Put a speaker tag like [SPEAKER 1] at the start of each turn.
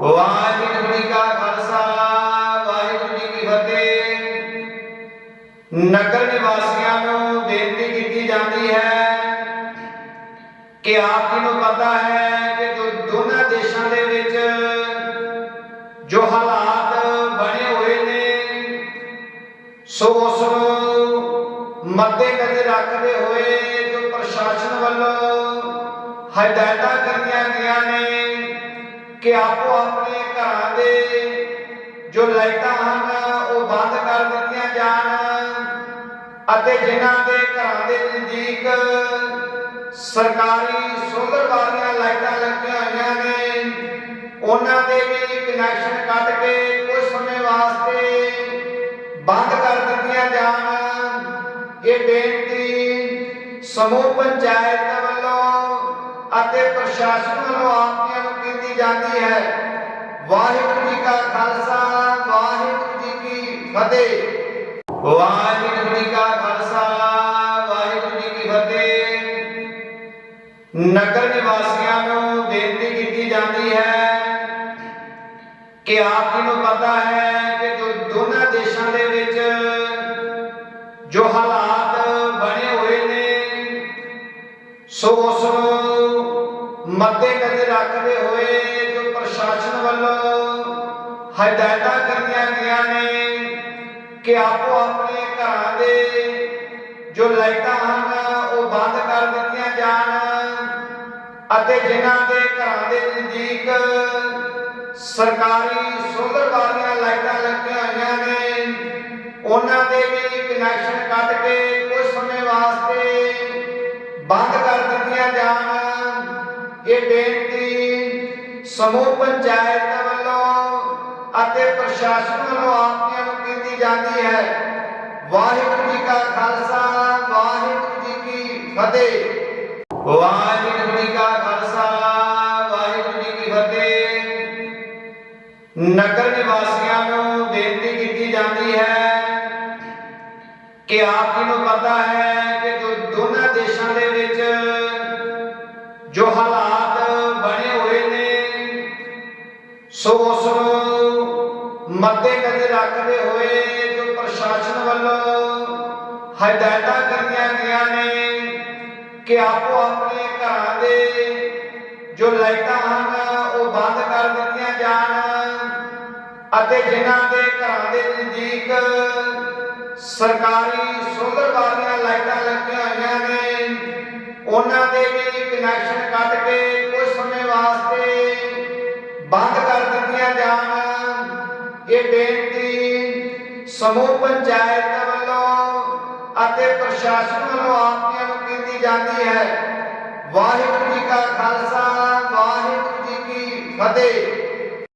[SPEAKER 1] ਵਾਹਿਗੁਰੂ ਜੀ ਕਾ ਖਾਲਸਾ, ਵਾਹਿਗੁਰੂ ਜੀ ਕੀ ਫਤਿਹ। ਨਗਰ ਨਿਵਾਸੀਆਂ ਨੂੰ ਬੇਨਤੀ ਕੀਤੀ ਜਾਂਦੀ ਹੈ ਕਿ ਆਪ ਜੀ ਨੂੰ ਪਤਾ ਹੈ ਕਿ ਜੋ ਦੋਨਾਂ ਦੇਸ਼ਾਂ ਦੇ ਵਿੱਚ ਜੋ ਹਾਲਾਤ ਬਣੇ ਹੋਏ ਨੇ, ਸੋ ਉਸ ਨੂੰ ਮੱਦੇ ਨਜ਼ਰ ਰੱਖਦੇ ਹੋਏ ਜੋ ਪ੍ਰਸ਼ਾਸਨ ਵੱਲੋਂ ਹਦਾਇਤਾਂ ਕੀਤੀਆਂ ਗਈਆਂ ਨੇ ਕਿ ਆਪੋ ਆਪਣੇ ਘਰਾਂ ਦੇ ਜੋ ਲਾਈਟਾਂ ਹਨ, ਉਹ ਬੰਦ ਕਰ ਦਿੱਤੀਆਂ ਜਾਣ ਅਤੇ ਜਿਨ੍ਹਾਂ ਦੇ ਘਰਾਂ ਦੇ ਨਜ਼ਦੀਕ ਸਰਕਾਰੀ ਸੋਲਰ ਵਾਲੀਆਂ ਲਾਈਟਾਂ ਲੱਗੀਆਂ ਹੋਈਆਂ ਨੇ, ਉਹਨਾਂ ਦੇ ਵੀ ਕਨੈਕਸ਼ਨ ਕੱਟ ਕੇ ਕੁਝ ਸਮੇਂ ਵਾਸਤੇ ਬੰਦ ਕਰ ਦਿੱਤੀਆਂ ਜਾਣ। ਇਹ ਬੇਨਤੀ ਸਮੂਹ ਪੰਚਾਇਤ ਵੱਲੋਂ ਅਤੇ ਪ੍ਰਸ਼ਾਸਨ ਵੱਲੋਂ ਆਪਿਆਂ ਜਾਂਦੀ ਹੈ। ਵਾਹਿਗੁਰੂ ਜੀ ਕਾ ਖਾਲਸਾ, ਵਾਹਿਗੁਰੂ ਜੀ ਕੀ ਫਤਿਹ। ਵਾਹਿਗੁਰੂ ਜੀ ਕਾ ਖਾਲਸਾ, ਵਾਹਿਗੁਰੂ ਜੀ ਕੀ ਫਤਿਹ। ਨਗਰ ਨਿਵਾਸੀਆਂ ਨੂੰ ਬੇਨਤੀ ਕੀਤੀ ਜਾਂਦੀ ਹੈ ਕਿ ਆਪ ਜੀ ਨੂੰ ਪਤਾ ਹੈ ਕਿ ਜੋ ਦੋਨਾਂ ਦੇਸ਼ਾਂ ਦੇ ਵਿੱਚ ਜੋ ਹਾਲਾਤ ਬਣੇ ਹੋਏ ਨੇ, ਸੋ ਉਸ ਨੂੰ ਮੱਦੇ ਨਜ਼ਰ ਰੱਖਦੇ ਹੋਏ ਜੋ ਪ੍ਰਸ਼ਾਸਨ ਵੱਲੋਂ ਹਦਾਇਤਾਂ ਕੀਤੀਆਂ ਗਈਆਂ ਨੇ ਕਿ ਆਪੋ ਆਪਣੇ ਘਰਾਂ ਦੇ ਜੋ ਲਾਈਟਾਂ ਹਨ, ਉਹ ਬੰਦ ਕਰ ਦਿੱਤੀਆਂ ਜਾਣ ਅਤੇ ਜਿਨ੍ਹਾਂ ਦੇ ਘਰਾਂ ਦੇ ਨਜ਼ਦੀਕ ਸਰਕਾਰੀ ਸੋਲਰ ਵਾਲੀਆਂ ਲਾਈਟਾਂ ਲੱਗੀਆਂ ਹੋਈਆਂ ਨੇ, ਉਹਨਾਂ ਦੇ ਵੀ ਕਨੈਕਸ਼ਨ ਕੱਟ ਕੇ ਕੁਝ ਸਮੇਂ ਵਾਸਤੇ ਬੰਦ ਕਰ ਇਹ ਬੇਨਤੀ ਸਮੂਹ ਪੰਚਾਇਤ ਵੱਲੋਂ ਅਤੇ ਪ੍ਰਸ਼ਾਸਨ ਵੱਲੋਂ ਆਪਿਆਂ ਨੂੰ ਕੀਤੀ ਜਾਂਦੀ ਹੈ ਵਾਹਿਗੁਰੂ ਜੀ ਕਾ ਖਾਲਸਾ ਵਾਹਿਗੁਰੂ ਜੀ ਕੀ ਫਤਿਹ ਵਾਹਿਗੁਰੂ ਜੀ ਕਾ ਖਾਲਸਾ ਵਾਹਿਗੁਰੂ ਜੀ ਕੀ ਫਤਿਹ ਨਗਰ ਨਿਵਾਸੀਆਂ ਨੂੰ ਬੇਨਤੀ ਕੀਤੀ ਜਾਂਦੀ ਹੈ ਕਿ ਆਪ ਜੀ ਨੂੰ ਪਤਾ ਹੈ ਕਿ ਜੋ ਦੋਨਾਂ ਦੇਸ਼ਾਂ ਦੇ ਵਿੱਚ ਜੋ ਹਾਲਾਤ ਸੋ ਉਸ ਨੂੰ ਮੱਦੇ ਰੱਖਦੇ ਹੋਏ ਜੋ ਪ੍ਰਸ਼ਾਸਨ ਵੱਲੋਂ ਹਦਾਇਤਾਂ ਕੀਤੀਆਂ ਗਈਆਂ ਨੇ ਕਿ ਆਪੋ ਆਪਣੇ ਘਰਾਂ ਦੇ ਜੋ ਲਾਈਟਾਂ ਹਨ, ਉਹ ਬੰਦ ਕਰ ਦਿੱਤੀਆਂ ਜਾਣ ਅਤੇ ਜਿਨ੍ਹਾਂ ਦੇ ਘਰਾਂ ਦੇ ਨਜ਼ਦੀਕ ਸਰਕਾਰੀ ਸੋਲਰ ਵਾਲੀਆਂ ਲਾਈਟਾਂ ਲੱਗੀਆਂ ਹੋਈਆਂ ਨੇ, ਉਹਨਾਂ ਦੇ ਵੀ ਕਨੈਕਸ਼ਨ ਕੱਟ ਕੇ ਕੁਝ ਸਮੇਂ ਵਾਸਤੇ ਬੰਦ ਕਰ ਇਹ ਬੇਨਤੀ ਸਮੂਹ ਪੰਚਾਇਤ ਵੱਲੋਂ ਅਤੇ ਪ੍ਰਸ਼ਾਸਨ ਵੱਲੋਂ ਆਪਿਆਂ ਨੂੰ ਕੀਤੀ ਜਾਂਦੀ ਹੈ। ਵਾਹਿਗੁਰੂ ਜੀ ਕਾ ਖਾਲਸਾ, ਵਾਹਿਗੁਰੂ ਜੀ ਕੀ ਫਤਿਹ।